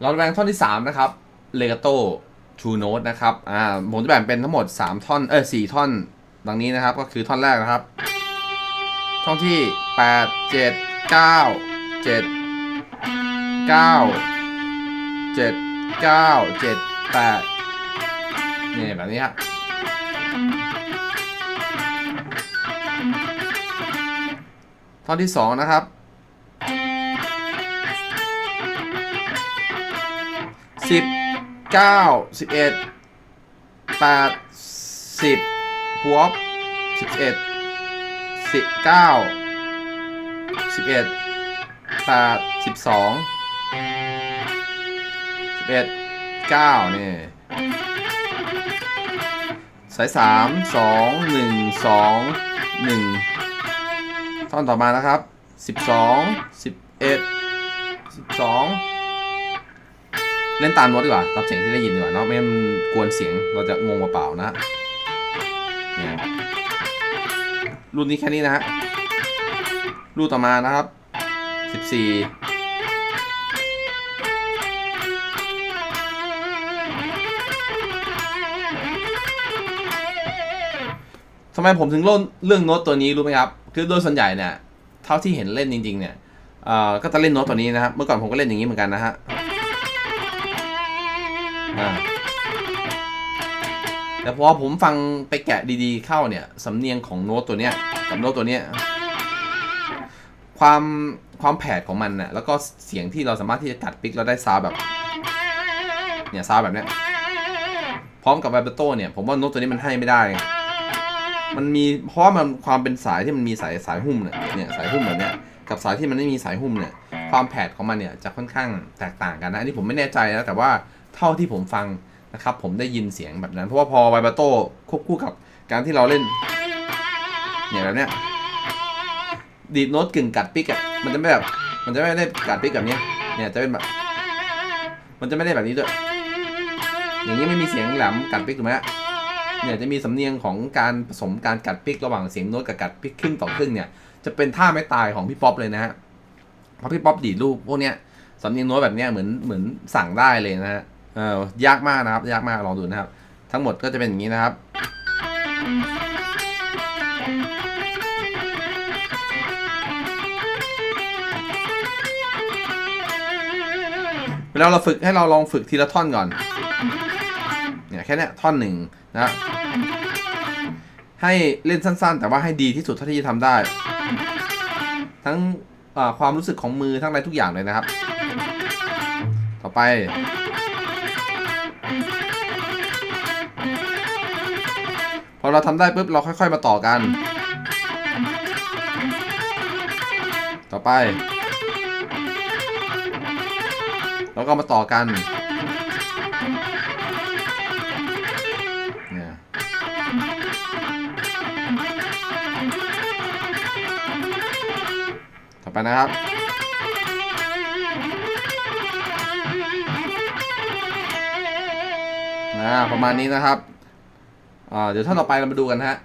เราแบ่งท่อนที่ 3 นะครับเลกาโต้ทูโน e นะครับอ่าผมจะแบ่งเป็นทั้งหมด 3 ท่อน เออ4ท่อน ดังนี้นะครับ ก็คือท่อนแรกนะครับ ท่อนที่ 8 7 9 7 9 7 9 7 8นี่แบบนี้ครับท่อนที่ 2 นะครับ สิบเก้าสิบเอ็ดแปดสิบบวกสิบเอ็ดสิบเก้าสิบเอ็ดแปดสิบสองสิบเอ็ดเก้านี่สายสามสองหนึ่งสองหนึ่งท่อนต่อมานะครับสิบสองสิบเอ็ดสิบสอง เล่นตามโน้ตดีกว่าตามเสียงที่ได้ยินดีกว่าเนาะไม่งั้นมันกวนเสียงเราจะงงเปล่าๆนะเนี่ยรุ่นนี้แค่นี้นะฮะรุ่นต่อมานะครับสิบี่ทำไมผมถึงเล่นเรื่องโน้ตตัวนี้รู้ไหมครับ คือโดยส่วนใหญ่เนี่ย เท่าที่เห็นเล่นจริง ๆ เนี่ยเอ่อก็จะเล่นโน้ตตัวนี้นะครับ เมื่อก่อนผมก็เล่นอย่างนี้เหมือนกันนะฮะ อ่าแต่พอผมฟังไปแกะดีๆเข้าเนี่ย สำเนียงของโน้ตตัวเนี้ยกับโน้ตตัวเนี้ยความความแผดของมันน่ะแล้วก็เสียงที่เราสามารถที่จะกัดปิกเราได้ซาวแบบ เนี่ยซาวแบบเนี้ยพร้อมกับไวเบโต้เนี่ย ผมว่าโน้ตตัวนี้มันให้ไม่ได้ มันมีเพราะว่ามันความเป็นสายที่มันมีสายสายหุ้มเนี่ยเนี่ยสายหุ้มแบบเนี้ยกับสายที่มันไม่มีสายหุ้มเนี่ย ความแผดของมันเนี่ยจะค่อนข้างแตกต่างกันนะอันนี้ผมไม่แน่ใจนะแต่ว่า เท่าที่ผมฟังนะครับ ผมได้ยินเสียงแบบนั้น เพราะว่าพอไวบาโต้ควบคู่กับการที่เราเล่นเนี่ยแบบเนี้ยดีดโน้ตกึ่งกัดปิกอะมันจะไม่แบบมันจะไม่ได้กัดปิกแบบเนี้ยเนี่ยจะเป็นแบบมันจะไม่ได้แบบนี้ด้วย อย่างนี้ไม่มีเสียงแหลมกัดปิกถูกไหมเนี่ยจะมีสำเนียงของการผสมการกัดปิกระหว่างเสียงโน้ตกับกัดปิกครึ่งต่อครึ่งเนี่ยจะเป็นท่าไม่ตายของพี่ป๊อปเลยนะฮะเพราะพี่ป๊อปดีดลูกพวกเนี้ยสำเนียงโน้ตแบบเนี้ยเหมือนเหมือนสั่งได้เลยนะฮะ เออยากมากนะครับ ยากมากลองดูนะครับ ทั้งหมดก็จะเป็นอย่างนี้นะครับเวลาเราฝึกให้เราลองฝึกทีละท่อนก่อน เนี่ยแค่เนี้ยท่อนหนึ่งนะให้เล่นสั้นๆ แต่ว่าให้ดีที่สุดเท่าที่จะทำได้ ทั้งความรู้สึกของมือทั้งอะไรทุกอย่างเลยนะครับ ต่อไป พอเราทำได้ปุ๊บเราค่อยๆมาต่อกัน ต่อไป แล้วก็มาต่อกันเนี่ยต่อไปนะครับ ประมาณนี้นะครับอ่าเดี๋ยวท่านต่อไปเรามาดูกันนะฮะ